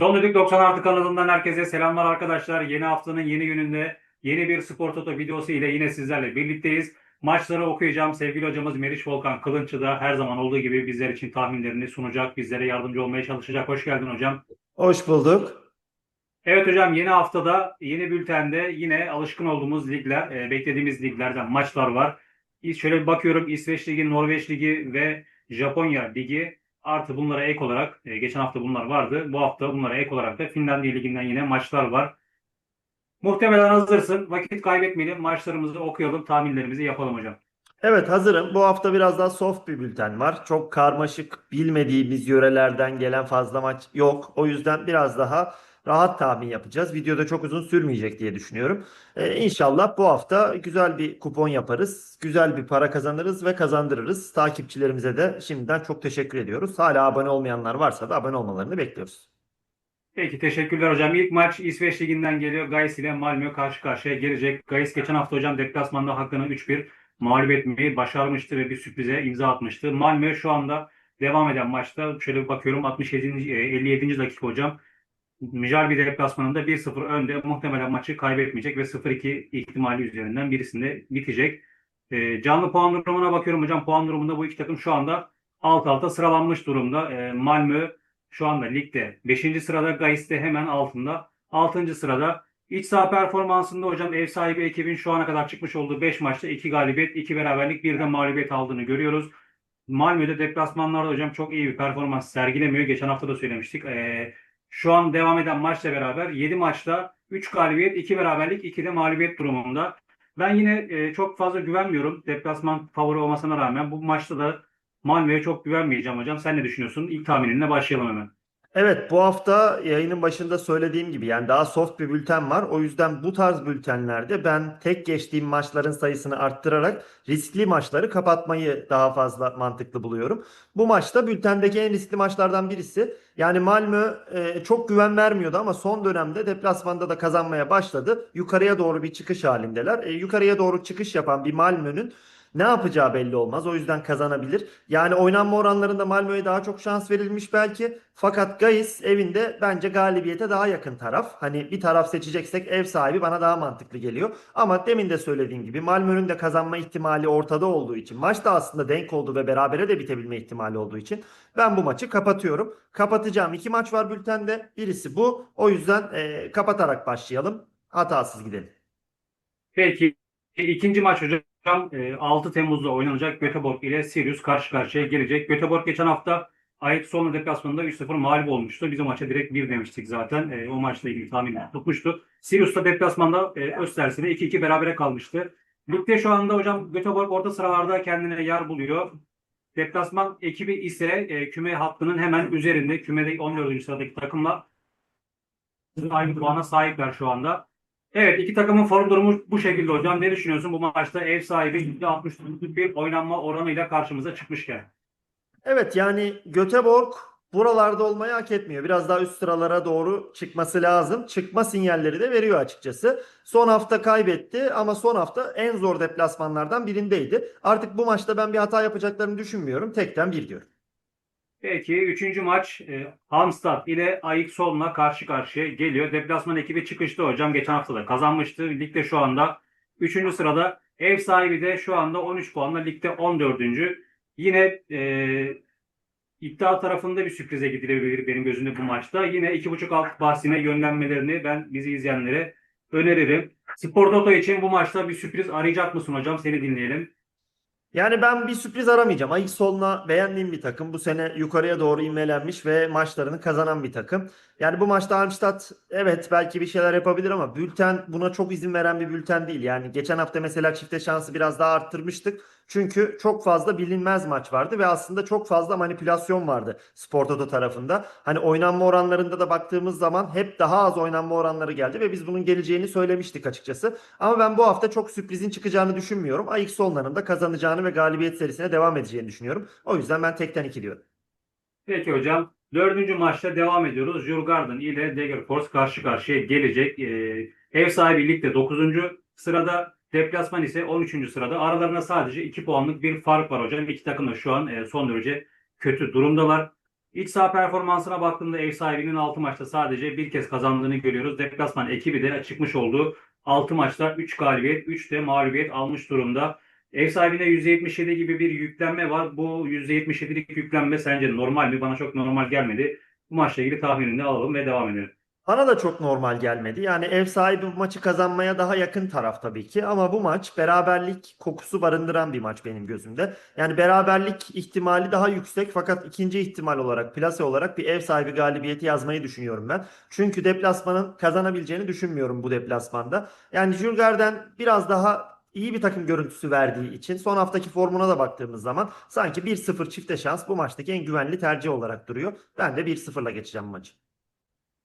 Son Düdük 90 Artı kanalından herkese selamlar arkadaşlar. Yeni haftanın yeni gününde yeni bir Spor Toto videosu ile yine sizlerle birlikteyiz. Maçları okuyacağım. Sevgili hocamız Meriç Volkan Kılınçı da her zaman olduğu gibi bizler için tahminlerini sunacak, bizlere yardımcı olmaya çalışacak. Hoş geldin hocam. Hoş bulduk. Evet hocam yeni haftada yeni bültende yine alışkın olduğumuz ligler, e, beklediğimiz liglerden maçlar var. Şöyle bir bakıyorum İsveç Ligi, Norveç Ligi ve Japonya Ligi artı bunlara ek olarak e, geçen hafta bunlar vardı. Bu hafta bunlara ek olarak da Finlandiya Ligi'nden yine maçlar var. Muhtemelen hazırsın. Vakit kaybetmeyelim. Maçlarımızı okuyalım, tahminlerimizi yapalım hocam. Evet hazırım. Bu hafta biraz daha soft bir bülten var. Çok karmaşık bilmediğimiz yörelerden gelen fazla maç yok. O yüzden biraz daha rahat tahmin yapacağız. Videoda çok uzun sürmeyecek diye düşünüyorum. Ee, inşallah bu hafta güzel bir kupon yaparız. Güzel bir para kazanırız ve kazandırırız. Takipçilerimize de şimdiden çok teşekkür ediyoruz. Hala abone olmayanlar varsa da abone olmalarını bekliyoruz. Peki teşekkürler hocam. İlk maç İsveç Ligi'nden geliyor. Gais ile Malmö karşı karşıya gelecek. Gais geçen hafta hocam deplasmanda Hakan'ı 3-1 mağlup etmeyi başarmıştı ve bir sürprize imza atmıştı. Malmö şu anda devam eden maçta şöyle bir bakıyorum 67. e, 57. dakika hocam. Mücadele bir deplasmanında 1-0 önde. Muhtemelen maçı kaybetmeyecek ve 0-2 ihtimali üzerinden birisinde bitecek. E, canlı puan durumuna bakıyorum hocam. Puan durumunda bu iki takım şu anda alt alta sıralanmış durumda. E, Malmö şu anda ligde 5. sırada Gais de hemen altında. 6. sırada iç saha performansında hocam ev sahibi ekibin şu ana kadar çıkmış olduğu 5 maçta 2 galibiyet, 2 beraberlik, 1 de mağlubiyet aldığını görüyoruz. Malmö'de deplasmanlarda hocam çok iyi bir performans sergilemiyor. Geçen hafta da söylemiştik. Ee, şu an devam eden maçla beraber 7 maçta 3 galibiyet, 2 beraberlik, 2 de mağlubiyet durumunda. Ben yine e, çok fazla güvenmiyorum. Deplasman favori olmasına rağmen bu maçta da Malmö'ye çok güvenmeyeceğim hocam. Sen ne düşünüyorsun? İlk tahmininle başlayalım hemen. Evet bu hafta yayının başında söylediğim gibi yani daha soft bir bülten var. O yüzden bu tarz bültenlerde ben tek geçtiğim maçların sayısını arttırarak riskli maçları kapatmayı daha fazla mantıklı buluyorum. Bu maçta bültendeki en riskli maçlardan birisi. Yani Malmö e, çok güven vermiyordu ama son dönemde deplasmanda da kazanmaya başladı. Yukarıya doğru bir çıkış halindeler. E, yukarıya doğru çıkış yapan bir Malmö'nün ne yapacağı belli olmaz. O yüzden kazanabilir. Yani oynanma oranlarında Malmö'ye daha çok şans verilmiş belki. Fakat Gais evinde bence galibiyete daha yakın taraf. Hani bir taraf seçeceksek ev sahibi bana daha mantıklı geliyor. Ama demin de söylediğim gibi Malmö'nün de kazanma ihtimali ortada olduğu için maç da aslında denk olduğu ve berabere de bitebilme ihtimali olduğu için ben bu maçı kapatıyorum. Kapatacağım iki maç var bültende. Birisi bu. O yüzden e, kapatarak başlayalım. Hatasız gidelim. Peki ikinci maç hocam e, 6 Temmuz'da oynanacak Göteborg ile Sirius karşı karşıya gelecek. Göteborg geçen hafta Ajax sonra deplasmanında 3-0 mağlup olmuştu. Biz o maça direkt 1 demiştik zaten. E, o maçla ilgili tahmin tutmuştu. Sirius da deplasmanda e, Östers'le 2-2 berabere kalmıştı. Ligde şu anda hocam Göteborg orta sıralarda kendine yer buluyor. Deplasman ekibi ise e, küme hattının hemen üzerinde. Kümede 14. sıradaki takımla aynı puana sahipler şu anda. Evet iki takımın form durumu bu şekilde hocam. Ne düşünüyorsun bu maçta ev sahibi %69'luk bir oynanma oranıyla karşımıza çıkmışken? Evet yani Göteborg buralarda olmayı hak etmiyor. Biraz daha üst sıralara doğru çıkması lazım. Çıkma sinyalleri de veriyor açıkçası. Son hafta kaybetti ama son hafta en zor deplasmanlardan birindeydi. Artık bu maçta ben bir hata yapacaklarını düşünmüyorum. Tekten bir diyorum. Peki üçüncü maç e, Halmstad ile Ajax Solna karşı karşıya geliyor. Deplasman ekibi çıkıştı hocam. Geçen hafta da kazanmıştı. Ligde şu anda 3. sırada. Ev sahibi de şu anda 13 puanla ligde 14. Yine e, iddia tarafında bir sürprize gidilebilir benim gözümde bu maçta. Yine 2.5 alt bahsine yönlenmelerini ben bizi izleyenlere öneririm. Spor Toto için bu maçta bir sürpriz arayacak mısın hocam? Seni dinleyelim. Yani ben bir sürpriz aramayacağım. Ajax Solna beğendiğim bir takım. Bu sene yukarıya doğru inmelenmiş ve maçlarını kazanan bir takım. Yani bu maçta Halmstad evet belki bir şeyler yapabilir ama bülten buna çok izin veren bir bülten değil. Yani geçen hafta mesela çifte şansı biraz daha arttırmıştık. Çünkü çok fazla bilinmez maç vardı ve aslında çok fazla manipülasyon vardı Spor Toto tarafında. Hani oynanma oranlarında da baktığımız zaman hep daha az oynanma oranları geldi ve biz bunun geleceğini söylemiştik açıkçası. Ama ben bu hafta çok sürprizin çıkacağını düşünmüyorum. Ajax Solna'nın da kazanacağını ve galibiyet serisine devam edeceğini düşünüyorum. O yüzden ben tekten 2 diyorum. Peki hocam. Dördüncü maçta devam ediyoruz. Jurgarden ile Degerfors karşı karşıya gelecek. Ee, ev sahibi ligde 9. sırada. Deplasman ise 13. sırada. Aralarında sadece 2 puanlık bir fark var hocam. İki takım da şu an e, son derece kötü durumdalar. İç saha performansına baktığımda ev sahibinin 6 maçta sadece bir kez kazandığını görüyoruz. Deplasman ekibi de çıkmış olduğu 6 maçta 3 galibiyet, 3 de mağlubiyet almış durumda. Ev sahibine %77 gibi bir yüklenme var. Bu %77'lik yüklenme sence normal mi? Bana çok normal gelmedi. Bu maçla ilgili tahminini alalım ve devam edelim. Bana da çok normal gelmedi. Yani ev sahibi bu maçı kazanmaya daha yakın taraf tabii ki. Ama bu maç beraberlik kokusu barındıran bir maç benim gözümde. Yani beraberlik ihtimali daha yüksek fakat ikinci ihtimal olarak, plase olarak bir ev sahibi galibiyeti yazmayı düşünüyorum ben. Çünkü deplasmanın kazanabileceğini düşünmüyorum bu deplasmanda. Yani Jürger'den biraz daha iyi bir takım görüntüsü verdiği için son haftaki formuna da baktığımız zaman sanki 1-0 çifte şans bu maçtaki en güvenli tercih olarak duruyor. Ben de 1-0'la geçeceğim maçı.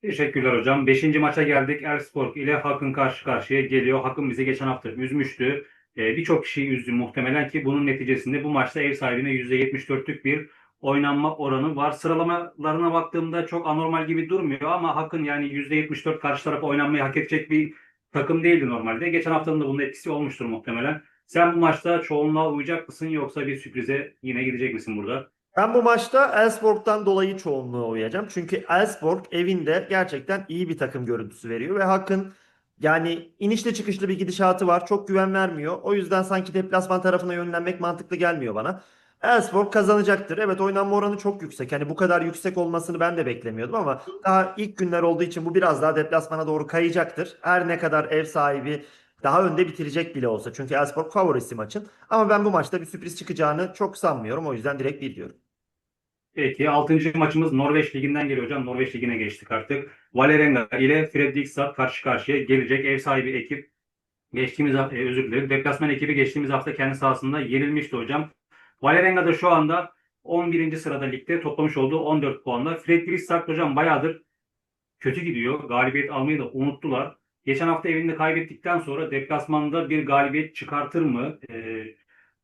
Teşekkürler hocam. Beşinci maça geldik. Erspor ile Hakın karşı karşıya geliyor. Hakın bizi geçen hafta üzmüştü. Ee, Birçok kişiyi üzdü muhtemelen ki bunun neticesinde bu maçta ev sahibine %74'lük bir oynanma oranı var. Sıralamalarına baktığımda çok anormal gibi durmuyor ama Hakın yani %74 karşı tarafa oynanmayı hak edecek bir takım değildi normalde. Geçen haftanın da bunun etkisi olmuştur muhtemelen. Sen bu maçta çoğunluğa uyacak mısın yoksa bir sürprize yine gidecek misin burada? Ben bu maçta Elfsborg'dan dolayı çoğunluğa uyacağım. Çünkü Elfsborg evinde gerçekten iyi bir takım görüntüsü veriyor ve Hakkın yani inişli çıkışlı bir gidişatı var. Çok güven vermiyor. O yüzden sanki deplasman tarafına yönlenmek mantıklı gelmiyor bana. Elfsborg kazanacaktır. Evet oynanma oranı çok yüksek. Hani bu kadar yüksek olmasını ben de beklemiyordum ama daha ilk günler olduğu için bu biraz daha deplasmana doğru kayacaktır. Her ne kadar ev sahibi daha önde bitirecek bile olsa. Çünkü Elfsborg favorisi maçın. Ama ben bu maçta bir sürpriz çıkacağını çok sanmıyorum. O yüzden direkt bir diyorum. Peki 6. maçımız Norveç Ligi'nden geliyor hocam. Norveç Ligi'ne geçtik artık. Vålerenga ile Fredrikstad karşı karşıya gelecek. Ev sahibi ekip geçtiğimiz hafta, e, özür dilerim. Deplasman ekibi geçtiğimiz hafta kendi sahasında yenilmişti hocam. Vålerenga da şu anda 11. sırada ligde toplamış olduğu 14 puanla. Fredrikstad hocam bayağıdır kötü gidiyor. Galibiyet almayı da unuttular. Geçen hafta evinde kaybettikten sonra deplasmanda bir galibiyet çıkartır mı? Ee,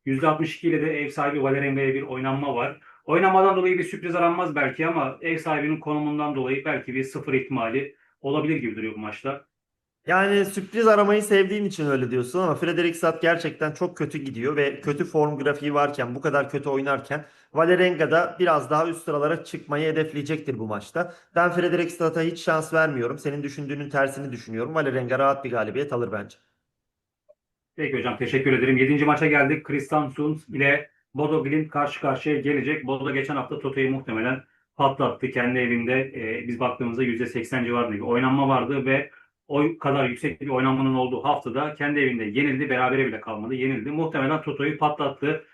%62 ile de ev sahibi Vålerenga'ya bir oynanma var. Oynamadan dolayı bir sürpriz aranmaz belki ama ev sahibinin konumundan dolayı belki bir sıfır ihtimali olabilir gibi duruyor bu maçta. Yani sürpriz aramayı sevdiğin için öyle diyorsun ama Fredrikstad gerçekten çok kötü gidiyor ve kötü form grafiği varken bu kadar kötü oynarken Vålerenga da biraz daha üst sıralara çıkmayı hedefleyecektir bu maçta. Ben Fredrikstad'a hiç şans vermiyorum. Senin düşündüğünün tersini düşünüyorum. Vålerenga rahat bir galibiyet alır bence. Peki hocam teşekkür ederim. 7. maça geldik. Kristiansund ile Bodo Glimt karşı karşıya gelecek. Bodo geçen hafta Toto'yu muhtemelen patlattı. Kendi evinde e, biz baktığımızda %80 civarında bir oynanma vardı ve o kadar yüksek bir oynanmanın olduğu haftada kendi evinde yenildi. Berabere bile kalmadı. Yenildi. Muhtemelen Toto'yu patlattı.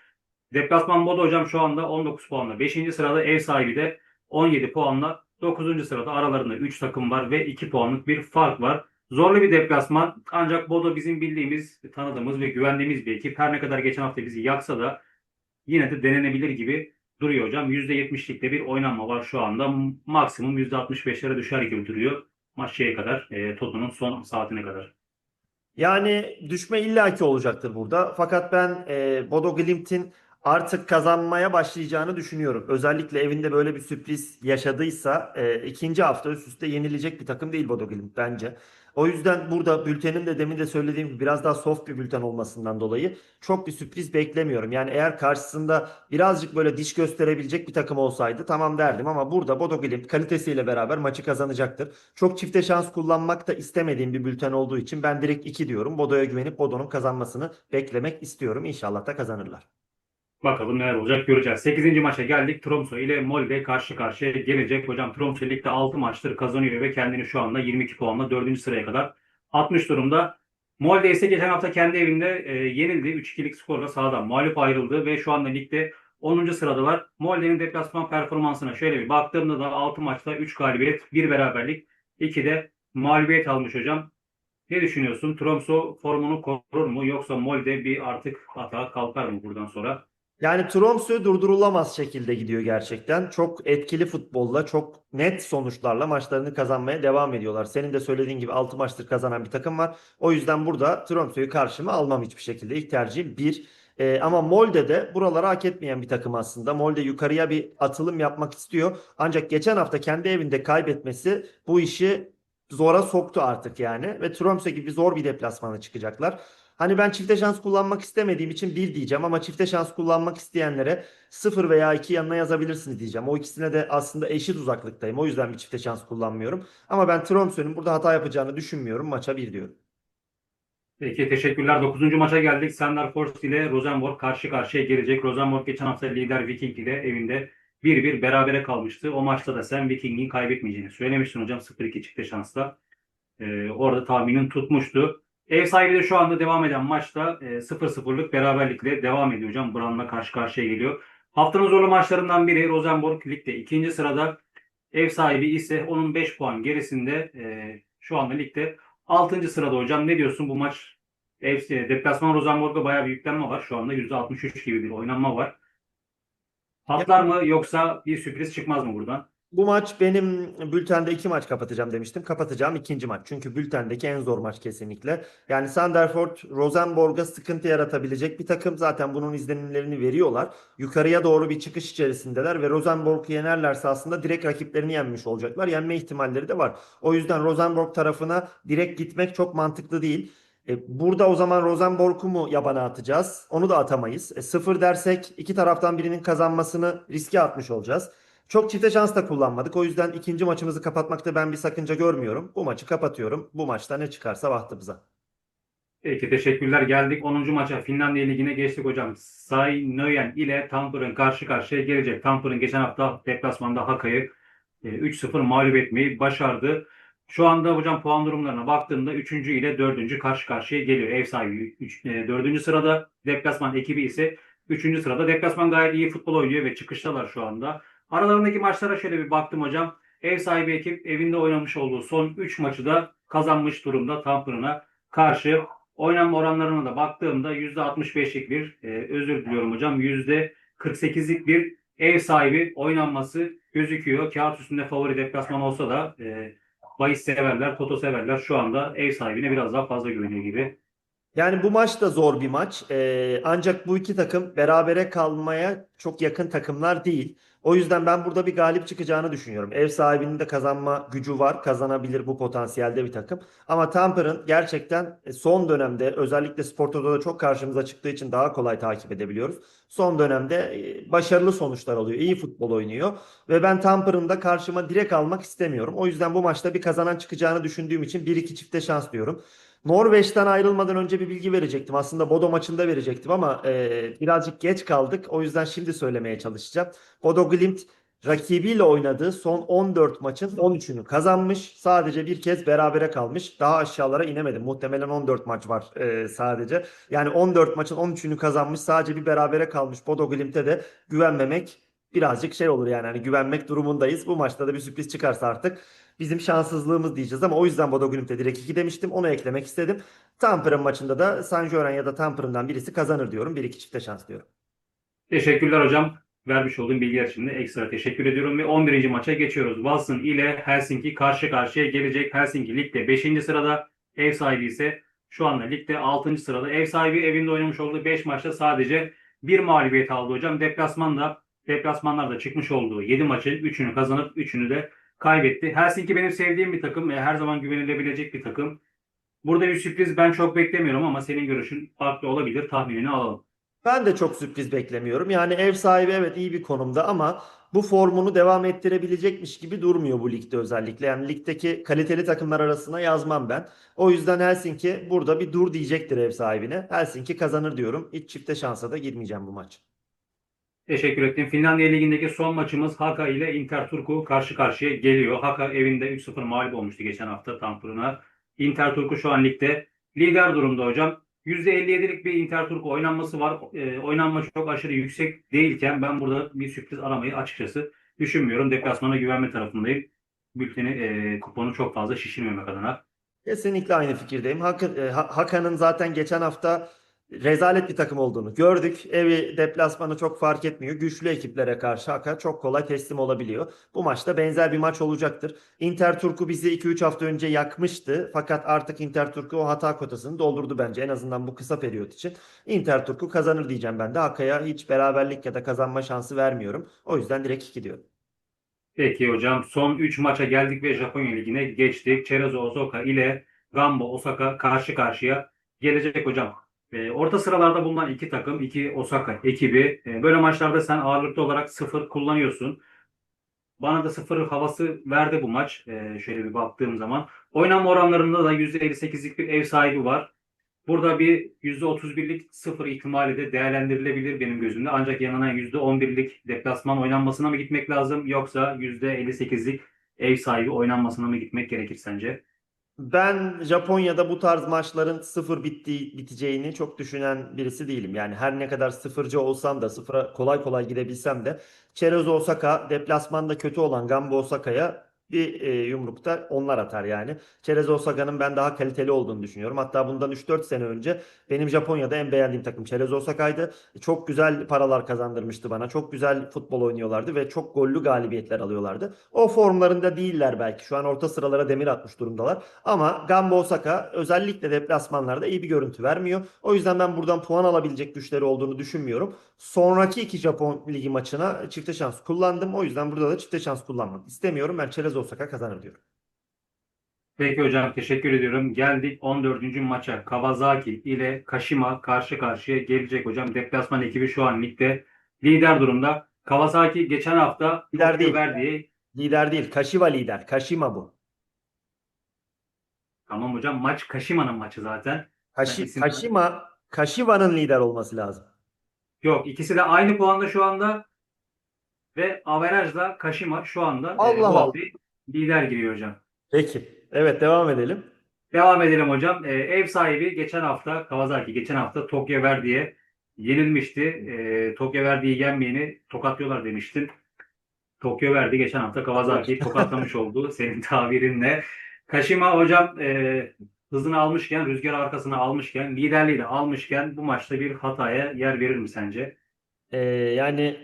Deplasman Bodo hocam şu anda 19 puanla. 5. sırada ev sahibi de 17 puanla. 9. sırada aralarında 3 takım var ve 2 puanlık bir fark var. Zorlu bir deplasman ancak Bodo bizim bildiğimiz, tanıdığımız ve güvendiğimiz bir ekip. Her ne kadar geçen hafta bizi yaksa da yine de denenebilir gibi duruyor hocam. %70'likte bir oynanma var şu anda. Maksimum %65'lere düşer gibi duruyor. Maç şeye kadar, e, Toto'nun son saatine kadar. Yani düşme illaki olacaktır burada. Fakat ben e, Bodo Glimt'in artık kazanmaya başlayacağını düşünüyorum. Özellikle evinde böyle bir sürpriz yaşadıysa e, ikinci hafta üst üste yenilecek bir takım değil Bodo Glimt bence. O yüzden burada bültenin de demin de söylediğim gibi biraz daha soft bir bülten olmasından dolayı çok bir sürpriz beklemiyorum. Yani eğer karşısında birazcık böyle diş gösterebilecek bir takım olsaydı tamam derdim ama burada Bodo Glimt kalitesiyle beraber maçı kazanacaktır. Çok çifte şans kullanmak da istemediğim bir bülten olduğu için ben direkt 2 diyorum. Bodo'ya güvenip Bodo'nun kazanmasını beklemek istiyorum. İnşallah da kazanırlar. Bakalım neler olacak göreceğiz. 8. maça geldik. Tromsø ile Molde karşı karşıya gelecek. Hocam Tromsø ligde 6 maçtır kazanıyor ve kendini şu anda 22 puanla 4. sıraya kadar atmış durumda. Molde ise geçen hafta kendi evinde e, yenildi. 3-2'lik skorla sahadan mağlup ayrıldı ve şu anda ligde 10. sıradalar. Molde'nin deplasman performansına şöyle bir baktığımda da 6 maçta 3 galibiyet, 1 beraberlik, 2 de mağlubiyet almış hocam. Ne düşünüyorsun? Tromsø formunu korur mu yoksa Molde bir artık hata kalkar mı buradan sonra? Yani Tromsø durdurulamaz şekilde gidiyor gerçekten. Çok etkili futbolla, çok net sonuçlarla maçlarını kazanmaya devam ediyorlar. Senin de söylediğin gibi 6 maçtır kazanan bir takım var. O yüzden burada Tromsø'yü karşıma almam hiçbir şekilde. İlk tercihim 1. Ee, ama Molde de buraları hak etmeyen bir takım aslında. Molde yukarıya bir atılım yapmak istiyor. Ancak geçen hafta kendi evinde kaybetmesi bu işi zora soktu artık yani. Ve Tromsø gibi zor bir deplasmana çıkacaklar. Hani ben çifte şans kullanmak istemediğim için 1 diyeceğim ama çifte şans kullanmak isteyenlere 0 veya 2 yanına yazabilirsiniz diyeceğim. O ikisine de aslında eşit uzaklıktayım. O yüzden bir çifte şans kullanmıyorum. Ama ben Tromsø'nün burada hata yapacağını düşünmüyorum. Maça 1 diyorum. Peki teşekkürler. 9. maça geldik. Sandar Forst ile Rosenborg karşı karşıya gelecek. Rosenborg geçen hafta lider Viking ile evinde 1-1 berabere kalmıştı. O maçta da sen Viking'in kaybetmeyeceğini söylemiştin hocam. 0-2 çıktı şansla. Ee, orada tahminin tutmuştu. Ev sahibi de şu anda devam eden maçta e, 0-0'lık beraberlikle devam ediyor hocam. Bran'la karşı karşıya geliyor. Haftanın zorlu maçlarından biri Rosenborg ligde ikinci sırada. Ev sahibi ise onun 5 puan gerisinde e, şu anda ligde 6. sırada hocam. Ne diyorsun bu maç? Ev, e, deplasman Rosenborg'a bayağı bir yüklenme var. Şu anda %63 gibi bir oynanma var. Patlar mı yoksa bir sürpriz çıkmaz mı buradan? Bu maç benim bültende iki maç kapatacağım demiştim. Kapatacağım ikinci maç. Çünkü bültendeki en zor maç kesinlikle. Yani Sanderford, Rosenborg'a sıkıntı yaratabilecek bir takım. Zaten bunun izlenimlerini veriyorlar. Yukarıya doğru bir çıkış içerisindeler ve Rosenborg'u yenerlerse aslında direkt rakiplerini yenmiş olacaklar. Yenme ihtimalleri de var. O yüzden Rosenborg tarafına direkt gitmek çok mantıklı değil. E, burada o zaman Rosenborg'u mu yabana atacağız? Onu da atamayız. E, sıfır dersek iki taraftan birinin kazanmasını riske atmış olacağız. Çok çifte şans da kullanmadık. O yüzden ikinci maçımızı kapatmakta ben bir sakınca görmüyorum. Bu maçı kapatıyorum. Bu maçta ne çıkarsa bahtımıza. Peki teşekkürler. Geldik 10. maça. Finlandiya Ligi'ne geçtik hocam. Seinöjen ile Tampere karşı karşıya gelecek. Tampere geçen hafta deplasmanda Haka'yı e, 3-0 mağlup etmeyi başardı. Şu anda hocam puan durumlarına baktığımda 3. ile 4. karşı karşıya geliyor. Ev sahibi 3, 4. sırada. Deplasman ekibi ise 3. sırada. Deplasman gayet iyi futbol oynuyor ve çıkıştalar şu anda. Aralarındaki maçlara şöyle bir baktım hocam. Ev sahibi ekip evinde oynamış olduğu son 3 maçı da kazanmış durumda Tampere'na karşı. Oynanma oranlarına da baktığımda %65'lik bir, e, özür diliyorum hocam, %48'lik bir ev sahibi oynanması gözüküyor. Kağıt üstünde favori deplasman olsa da e, bahis severler, toto severler şu anda ev sahibine biraz daha fazla güveniyor gibi. Yani bu maç da zor bir maç. Ee, ancak bu iki takım berabere kalmaya çok yakın takımlar değil. O yüzden ben burada bir galip çıkacağını düşünüyorum. Ev sahibinin de kazanma gücü var. Kazanabilir bu potansiyelde bir takım. Ama Tamper'ın gerçekten e, son dönemde özellikle Spor Toto'da çok karşımıza çıktığı için daha kolay takip edebiliyoruz. Son dönemde e, başarılı sonuçlar alıyor. İyi futbol oynuyor. Ve ben Tamper'ın da karşıma direkt almak istemiyorum. O yüzden bu maçta bir kazanan çıkacağını düşündüğüm için 1-2 çifte şans diyorum. Norveç'ten ayrılmadan önce bir bilgi verecektim. Aslında Bodo maçında verecektim ama e, birazcık geç kaldık. O yüzden şimdi söylemeye çalışacağım. Bodo Glimt rakibiyle oynadığı son 14 maçın 13'ünü kazanmış. Sadece bir kez berabere kalmış. Daha aşağılara inemedi. Muhtemelen 14 maç var e, sadece. Yani 14 maçın 13'ünü kazanmış. Sadece bir berabere kalmış. Bodo Glimt'e de güvenmemek birazcık şey olur yani. Hani güvenmek durumundayız. Bu maçta da bir sürpriz çıkarsa artık bizim şanssızlığımız diyeceğiz ama o yüzden Bodo Glimt'e direkt 2 demiştim. Onu eklemek istedim. Tampere maçında da San Joren ya da Tampere'dan birisi kazanır diyorum. 1-2 çifte şans diyorum. Teşekkürler hocam. Vermiş olduğum bilgiler için de ekstra teşekkür ediyorum ve 11. maça geçiyoruz. Wilson ile Helsinki karşı karşıya gelecek. Helsinki ligde 5. sırada, ev sahibi ise şu anda ligde 6. sırada. Ev sahibi evinde oynamış olduğu 5 maçta sadece bir mağlubiyet aldı hocam. Deplasmanda deplasmanlarda çıkmış olduğu 7 maçın 3'ünü kazanıp 3'ünü de kaybetti. Helsinki benim sevdiğim bir takım her zaman güvenilebilecek bir takım. Burada bir sürpriz ben çok beklemiyorum ama senin görüşün farklı olabilir. Tahminini alalım. Ben de çok sürpriz beklemiyorum. Yani ev sahibi evet iyi bir konumda ama bu formunu devam ettirebilecekmiş gibi durmuyor bu ligde özellikle. Yani ligdeki kaliteli takımlar arasına yazmam ben. O yüzden Helsinki burada bir dur diyecektir ev sahibine. Helsinki kazanır diyorum. Hiç çifte şansa da girmeyeceğim bu maç. Teşekkür ettim. Finlandiya Ligi'ndeki son maçımız Haka ile Inter Turku karşı karşıya geliyor. Haka evinde 3-0 mağlup olmuştu geçen hafta Tampure'na. Inter Turku şu an ligde lider durumda hocam. %57'lik bir Inter Turku oynanması var. E, oynanma çok aşırı yüksek değilken ben burada bir sürpriz aramayı açıkçası düşünmüyorum. Deplasmana güvenme tarafındayım. Bülteni, e, kuponu çok fazla şişirmemek adına. Kesinlikle aynı fikirdeyim. Hakan, e, Ha- Hakan'ın zaten geçen hafta rezalet bir takım olduğunu gördük. Evi deplasmanı çok fark etmiyor. Güçlü ekiplere karşı Hakan çok kolay teslim olabiliyor. Bu maçta benzer bir maç olacaktır. Inter Turku bizi 2-3 hafta önce yakmıştı. Fakat artık Inter Turku o hata kotasını doldurdu bence. En azından bu kısa periyot için. Inter Turku kazanır diyeceğim ben de. Haka'ya hiç beraberlik ya da kazanma şansı vermiyorum. O yüzden direkt 2 diyorum. Peki hocam son 3 maça geldik ve Japonya Ligi'ne geçtik. Cerezo Osaka ile Gamba Osaka karşı karşıya gelecek hocam. E, orta sıralarda bulunan iki takım, iki Osaka ekibi. E, böyle maçlarda sen ağırlıklı olarak sıfır kullanıyorsun. Bana da sıfır havası verdi bu maç. E, şöyle bir baktığım zaman. Oynanma oranlarında da %58'lik bir ev sahibi var. Burada bir %31'lik sıfır ihtimali de değerlendirilebilir benim gözümde. Ancak yanına %11'lik deplasman oynanmasına mı gitmek lazım yoksa %58'lik ev sahibi oynanmasına mı gitmek gerekir sence? Ben Japonya'da bu tarz maçların sıfır bittiği, biteceğini çok düşünen birisi değilim. Yani her ne kadar sıfırcı olsam da sıfıra kolay kolay gidebilsem de Çerez Osaka deplasmanda kötü olan Gamba Osaka'ya bir e, yumrukta onlar atar yani. Çerez Osaka'nın ben daha kaliteli olduğunu düşünüyorum. Hatta bundan 3-4 sene önce benim Japonya'da en beğendiğim takım Çerez Osaka'ydı. Çok güzel paralar kazandırmıştı bana. Çok güzel futbol oynuyorlardı ve çok gollü galibiyetler alıyorlardı. O formlarında değiller belki. Şu an orta sıralara demir atmış durumdalar. Ama Gamba Osaka özellikle deplasmanlarda iyi bir görüntü vermiyor. O yüzden ben buradan puan alabilecek güçleri olduğunu düşünmüyorum. Sonraki iki Japon ligi maçına çifte şans kullandım. O yüzden burada da çifte şans kullanmak istemiyorum. Ben Çerez Osaka kazanır diyorum. Peki hocam teşekkür ediyorum. Geldik 14. maça. Kawasaki ile Kashima karşı karşıya gelecek hocam. Deplasman ekibi şu an ligde lider durumda. Kawasaki geçen hafta Lider değil. verdiği Lider değil. Kashiwa lider. Kashima bu. tamam hocam maç Kashima'nın maçı zaten. Kashi, isim- Kashima, Kashiwa'nın lider olması lazım. Yok ikisi de aynı puanda şu anda ve averajla Kashima şu anda e, Allah bu Allah. Lider giriyor hocam. Peki. Evet devam edelim. Devam edelim hocam. Ee, ev sahibi geçen hafta Kawasaki geçen hafta Tokyo Verdy'ye yenilmişti. Ee, Tokyo Verdy'yi yenmeyeni tokatlıyorlar demiştin. Tokyo Verdy geçen hafta Kawasaki'yi tokatlamış oldu senin tabirinle. Kashima hocam e, hızını almışken, rüzgar arkasına almışken, liderliği de almışken bu maçta bir hataya yer verir mi sence? Ee, yani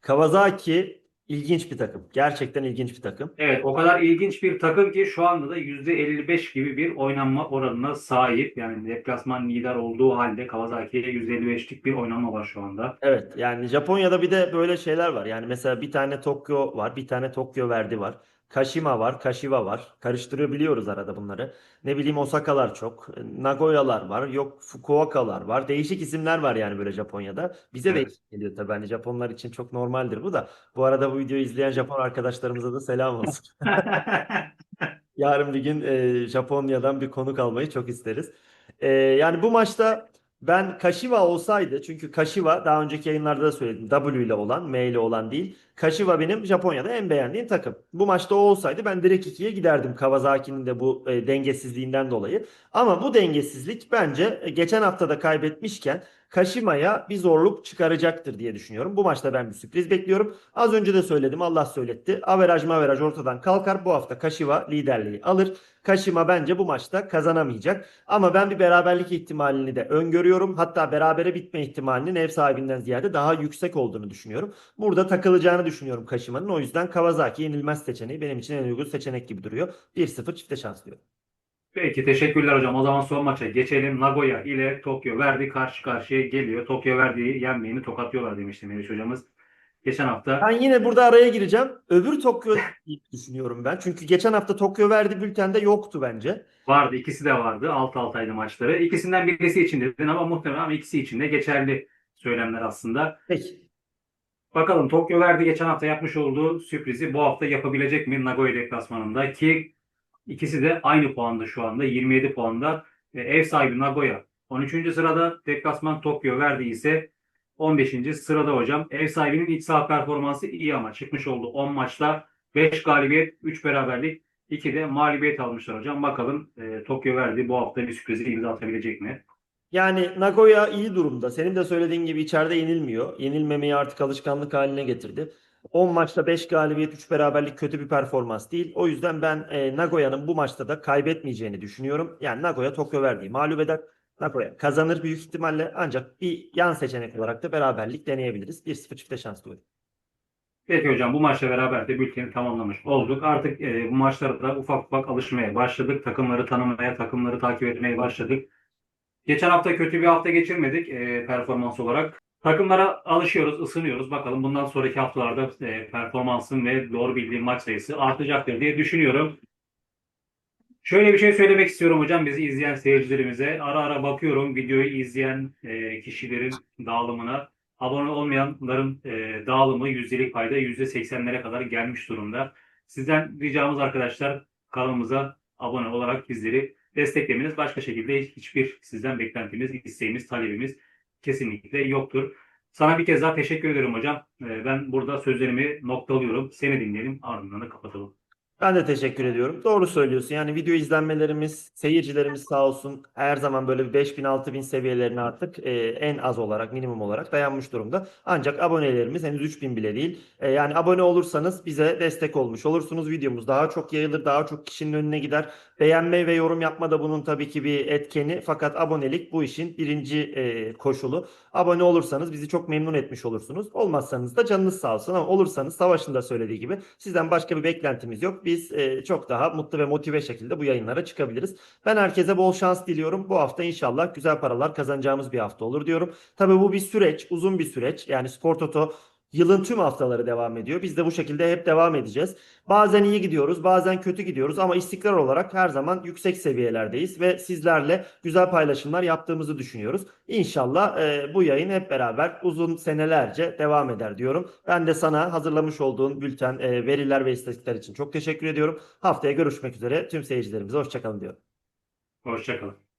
Kawasaki ilginç bir takım. Gerçekten ilginç bir takım. Evet, o kadar ilginç bir takım ki şu anda da %55 gibi bir oynanma oranına sahip. Yani deplasman lider olduğu halde Kawasaki'ye %55'lik bir oynanma var şu anda. Evet yani Japonya'da bir de böyle şeyler var. Yani mesela bir tane Tokyo var, bir tane Tokyo Verdy var. Kashima var, Kashiwa var. Karıştırabiliyoruz arada bunları. Ne bileyim Osaka'lar çok. Nagoya'lar var. Yok Fukuoka'lar var. Değişik isimler var yani böyle Japonya'da. Bize Evet. değişik geliyor tabii. Hani Japonlar için çok normaldir bu da. Bu arada bu videoyu izleyen Japon arkadaşlarımıza da selam olsun. Yarın bir gün e, Japonya'dan bir konuk almayı çok isteriz. E, yani bu maçta ben Kashiwa olsaydı çünkü Kashiwa daha önceki yayınlarda da söyledim W ile olan M ile olan değil. Kashiwa benim Japonya'da en beğendiğim takım. Bu maçta o olsaydı ben direkt ikiye giderdim Kawasaki'nin de bu e, dengesizliğinden dolayı. Ama bu dengesizlik bence e, geçen hafta da kaybetmişken Kashima'ya bir zorluk çıkaracaktır diye düşünüyorum. Bu maçta ben bir sürpriz bekliyorum. Az önce de söyledim Allah söyletti. Averaj maveraj ortadan kalkar. Bu hafta Kashiwa liderliği alır. Kashima bence bu maçta kazanamayacak. Ama ben bir beraberlik ihtimalini de öngörüyorum. Hatta berabere bitme ihtimalinin ev sahibinden ziyade daha yüksek olduğunu düşünüyorum. Burada takılacağını düşünüyorum Kashima'nın. O yüzden Kawasaki yenilmez seçeneği benim için en uygun seçenek gibi duruyor. 1-0 çifte şans diyorum. Peki teşekkürler hocam. O zaman son maça geçelim. Nagoya ile Tokyo Verdy karşı karşıya geliyor. Tokyo Verdy'yi yenmeyeni tokatlıyorlar demişti Meriç hocamız. Geçen hafta Ben yine burada araya gireceğim. Öbür Tokyo düşünüyorum ben. Çünkü geçen hafta Tokyo verdi bültende yoktu bence. vardı. ikisi de vardı. Alt altaydı maçları. İkisinden birisi için dedin ama muhtemelen ama ikisi için de geçerli söylemler aslında. Peki. Bakalım Tokyo Verdy geçen hafta yapmış olduğu sürprizi bu hafta yapabilecek mi Nagoya deplasmanında ki ikisi de aynı puanda şu anda 27 puanda. E, ev sahibi Nagoya 13. sırada deplasman Tokyo Verdy ise 15. sırada hocam. Ev sahibinin iç saha performansı iyi ama çıkmış oldu 10 maçta 5 galibiyet 3 beraberlik 2 de mağlubiyet almışlar hocam. Bakalım e, Tokyo Verdy bu hafta bir sürprizi imza atabilecek mi? Yani Nagoya iyi durumda. Senin de söylediğin gibi içeride yenilmiyor. Yenilmemeyi artık alışkanlık haline getirdi. 10 maçta 5 galibiyet 3 beraberlik kötü bir performans değil. O yüzden ben e, Nagoya'nın bu maçta da kaybetmeyeceğini düşünüyorum. Yani Nagoya Tokyo Verdy'yi mağlup eder. Nagoya kazanır büyük ihtimalle ancak bir yan seçenek olarak da beraberlik deneyebiliriz. 1-0 çifte şans diyorum. Peki hocam bu maçla beraber de bülteni tamamlamış olduk. Artık e, bu maçlara da ufak ufak alışmaya başladık. Takımları tanımaya, takımları takip etmeye başladık. Geçen hafta kötü bir hafta geçirmedik e, performans olarak. Takımlara alışıyoruz, ısınıyoruz. Bakalım bundan sonraki haftalarda e, performansın ve doğru bildiğim maç sayısı artacaktır diye düşünüyorum. Şöyle bir şey söylemek istiyorum hocam bizi izleyen seyircilerimize. Ara ara bakıyorum videoyu izleyen e, kişilerin dağılımına. Abone olmayanların e, dağılımı yüzdelik payda %80'lere kadar gelmiş durumda. Sizden ricamız arkadaşlar kanalımıza abone olarak bizleri desteklemeniz. Başka şekilde hiçbir sizden beklentimiz, isteğimiz, talebimiz kesinlikle yoktur. Sana bir kez daha teşekkür ederim hocam. E, ben burada sözlerimi noktalıyorum. Seni dinleyelim ardından da kapatalım. Ben de teşekkür ediyorum. Doğru söylüyorsun. Yani video izlenmelerimiz, seyircilerimiz sağ olsun her zaman böyle bir 5000 6000 seviyelerine artık e, en az olarak, minimum olarak dayanmış durumda. Ancak abonelerimiz henüz 3000 bile değil. E, yani abone olursanız bize destek olmuş olursunuz. Videomuz daha çok yayılır, daha çok kişinin önüne gider. Beğenme ve yorum yapma da bunun tabii ki bir etkeni. Fakat abonelik bu işin birinci e, koşulu. Abone olursanız bizi çok memnun etmiş olursunuz. Olmazsanız da canınız sağ olsun ama olursanız Savaş'ın da söylediği gibi sizden başka bir beklentimiz yok. Biz e, çok daha mutlu ve motive şekilde bu yayınlara çıkabiliriz. Ben herkese bol şans diliyorum. Bu hafta inşallah güzel paralar kazanacağımız bir hafta olur diyorum. Tabii bu bir süreç, uzun bir süreç. Yani Spor Toto Yılın tüm haftaları devam ediyor. Biz de bu şekilde hep devam edeceğiz. Bazen iyi gidiyoruz, bazen kötü gidiyoruz ama istikrar olarak her zaman yüksek seviyelerdeyiz ve sizlerle güzel paylaşımlar yaptığımızı düşünüyoruz. İnşallah e, bu yayın hep beraber uzun senelerce devam eder diyorum. Ben de sana hazırlamış olduğun bülten, e, veriler ve istatistikler için çok teşekkür ediyorum. Haftaya görüşmek üzere. Tüm seyircilerimize hoşçakalın diyorum. Hoşçakalın.